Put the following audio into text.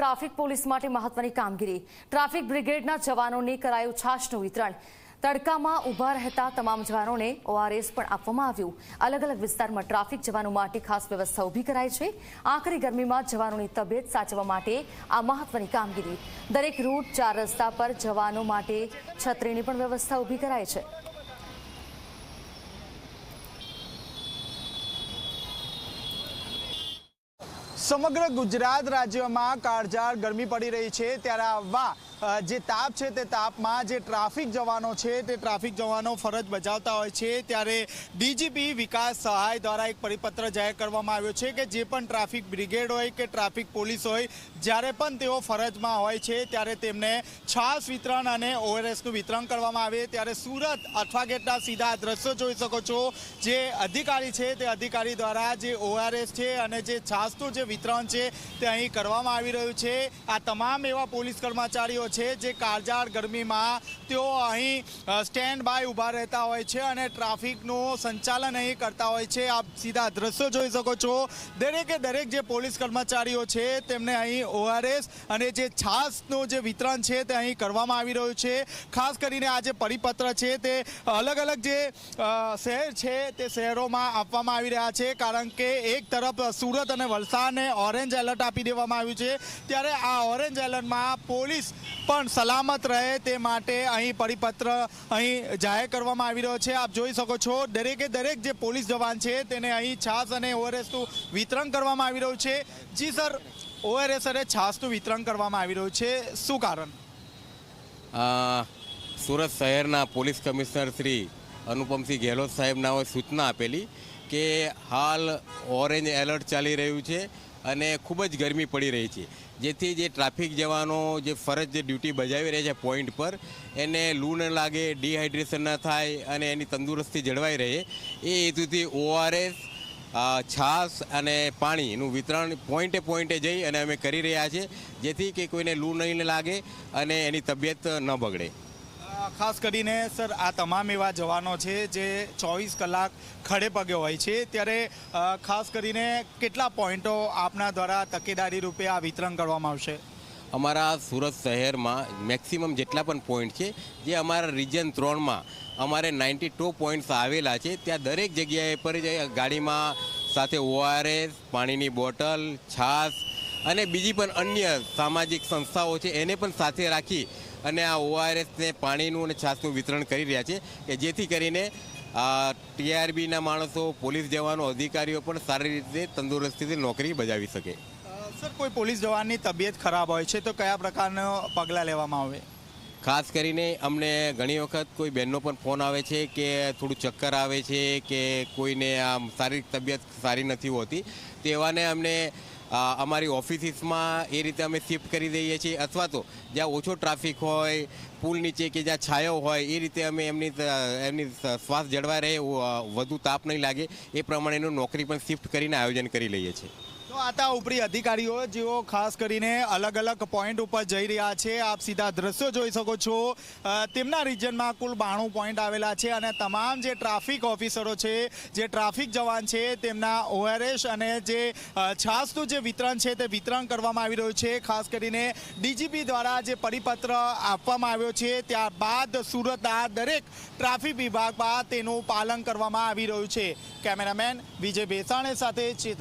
Traffic police માટે મહત્વની કામગીરી. ટ્રાફિક બ્રિગેડના જવાનોને કરાયું છાશનું વિતરણ. તડકામાં ઊભા રહેતા તમામ જવાનોને ઓઆરએસ પણ આપવામાં આવ્યું. અલગ અલગ વિસ્તારમાં ટ્રાફિક જવાનો માટે ખાસ વ્યવસ્થા ઊભી કરાઈ છે. આખરી ગરમીમાં જવાનોની તબિયત સાચવવા માટે આ મહત્વની કામગીરી. દરેક રૂટ, ચાર રસ્તા પર જવાનો માટે છત્રીની પણ વ્યવસ્થા ઊભી કરાઈ છે. સમગ્ર ગુજરાત રાજ્યમાં કાળઝાળ ગરમી પડી રહી છે. ત્યારે આવા જે તાપ છે તે તાપમાં જે ટ્રાફિક જવાનો છે તે ટ્રાફિક જવાનો ફરજ બજાવતા હોય છે. ત્યારે ડીજીપી વિકાસ સહાય દ્વારા એક પરિપત્ર જાહેર કરવામાં આવ્યો છે કે જે પણ ટ્રાફિક બ્રિગેડ હોય કે ટ્રાફિક પોલીસ હોય, જ્યારે પણ તેઓ ફરજમાં હોય છે, ત્યારે તેમને છાસ વિતરણ અને ઓઆરએસનું વિતરણ કરવામાં આવે. ત્યારે સુરત અઠવાગેટના સીધા દ્રશ્યો જોઈ શકો છો. જે અધિકારી છે તે અધિકારી દ્વારા જે ઓઆરએસ છે અને જે છાસનું જે વિતરણ છે તે અહીં કરવામાં આવી રહ્યું છે. આ તમામ એવા પોલીસ કર્મચારીઓ છે જે કાળઝાળ ગરમીમાં તેઓ અહીં સ્ટેન્ડ બાય ઊભા રહેતા હોય છે અને ટ્રાફિકનું સંચાલન અહીં કરતા હોય છે. આપ સીધા દ્રશ્યો જોઈ શકો છો. દરેકે દરેક જે પોલીસ કર્મચારીઓ છે તેમને અહીં ઓઆરએસ અને જે છાસનું જે વિતરણ છે તે અહીં કરવામાં આવી રહ્યું છે. ખાસ કરીને આ જે પરિપત્ર છે તે અલગ અલગ જે શહેર છે તે શહેરોમાં આપવામાં આવી રહ્યા છે. કારણ કે એક તરફ સુરત અને વલસાડને ઓરેન્જ એલર્ટ આપી દેવામાં આવ્યું છે. ત્યારે આ ઓરેન્જ એલર્ટમાં પોલીસ પણ સલામત રહે તે માટે અહીં પરિપત્ર અહીં જાહેર કરવામાં આવી રહ્યો છે. આપ જોઈ શકો છો, દરેકે દરેક જે પોલીસ જવાન છે તેને અહીં છાસ અને ઓઆરએસનું વિતરણ કરવામાં આવી રહ્યું છે. જી સર, ઓઆરએસ અને છાસનું વિતરણ કરવામાં આવી રહ્યું છે. શું કારણ? સુરત શહેરના પોલીસ કમિશનર શ્રી અનુપમસિંહ ગેહલોત સાહેબના સૂચના આપેલી કે હાલ ઓરેન્જ એલર્ટ ચાલી રહ્યું છે. અને ખૂબ જ ગરમી પડી રહી છે. જેથી જે ટ્રાફિક જવાનો જે ફરજ, જે ડ્યુટી બજાવી રહ્યા છે પોઈન્ટ પર, એને લૂ ન લાગે, ડિહાઇડ્રેશન ન થાય અને એની તંદુરસ્તી જળવાઈ રહે, એ હેતુથી ઓઆરએસ છાસ અને પાણીનું વિતરણ પોઈન્ટે પોઈન્ટે જઈ અને અમે કરી રહ્યા છીએ, જેથી કે કોઈને લૂ નહીં લાગે અને એની તબિયત ન બગડે. ખાસ કરીને, સર, આ તમામ એવા જવાનો છે જે ચોવીસ કલાક ખડે પગે હોય છે. ત્યારે ખાસ કરીને કેટલા પોઈન્ટો આપના દ્વારા તકેદારી રૂપે આ વિતરણ કરવામાં આવશે? અમારા સુરત શહેરમાં મેક્સિમમ જેટલા પણ પોઈન્ટ છે, જે અમારા રિજન ત્રણમાં અમારે નાઇન્ટી ટુ પોઈન્ટ્સ આવેલા છે. ત્યાં દરેક જગ્યાએ પર ગાડીમાં સાથે ઓઆરએસ પાણીની બોટલ, છાશ અને બીજી પણ અન્ય સામાજિક સંસ્થાઓ છે, એને પણ સાથે રાખી અને આ ઓઆરએસને પાણીનું અને છાશનું વિતરણ કરી રહ્યા છે કે જેથી કરીને ટીઆરબીના માણસો પોલીસ જવાનો અધિકારીઓ પણ સારી રીતે તંદુરસ્તીથી નોકરી બજાવી શકે. સર કોઈ પોલીસ જવાનની તબિયત ખરાબ હોય છે તો કયા પ્રકારના પગલાં લેવામાં આવે? ખાસ કરીને અમને ઘણી વખત કોઈ બહેનનો પણ ફોન આવે છે કે થોડું ચક્કર આવે છે કે કોઈને આમ શારીરિક તબિયત સારી નથી હોતી તેવાને અમને અમારી ઓફિસીસમાં એ રીતે અમે શિફ્ટ કરી દઈએ છીએ. અથવા તો જ્યાં ઓછો ટ્રાફિક હોય, પુલ નીચે કે જ્યાં છાયો હોય, એ રીતે અમે એમની એમની શ્વાસ જળવાઈ રહે વધુ તાપ નહીં લાગે. એ પ્રમાણેનું નોકરી પણ શિફ્ટ કરીને આયોજન કરી લઈએ છીએ. તો આતા ઉપરી અધિકારીઓ જેઓ ખાસ કરીને અલગ અલગ પોઈન્ટ ઉપર જઈ રહ્યા છે, આપ સીધા દ્રશ્યો જોઈ શકો છો. તેમના રિજનમાં કુલ બાણું પોઈન્ટ આવેલા છે અને તમામ જે ટ્રાફિક ઓફિસરો છે, જે ટ્રાફિક જવાન છે, તેમના ઓઆરએસ અને જે છાસનું જે વિતરણ છે તે વિતરણ કરવામાં આવી રહ્યું છે. ખાસ કરીને ડીજીપી દ્વારા જે પરિપત્ર આપવામાં આવ્યો છે, ત્યારબાદ સુરતના દરેક ટ્રાફિક વિભાગમાં તેનું પાલન કરવામાં આવી રહ્યું છે. કેમેરામેન વિજય ભેસાણે સાથે ચેતન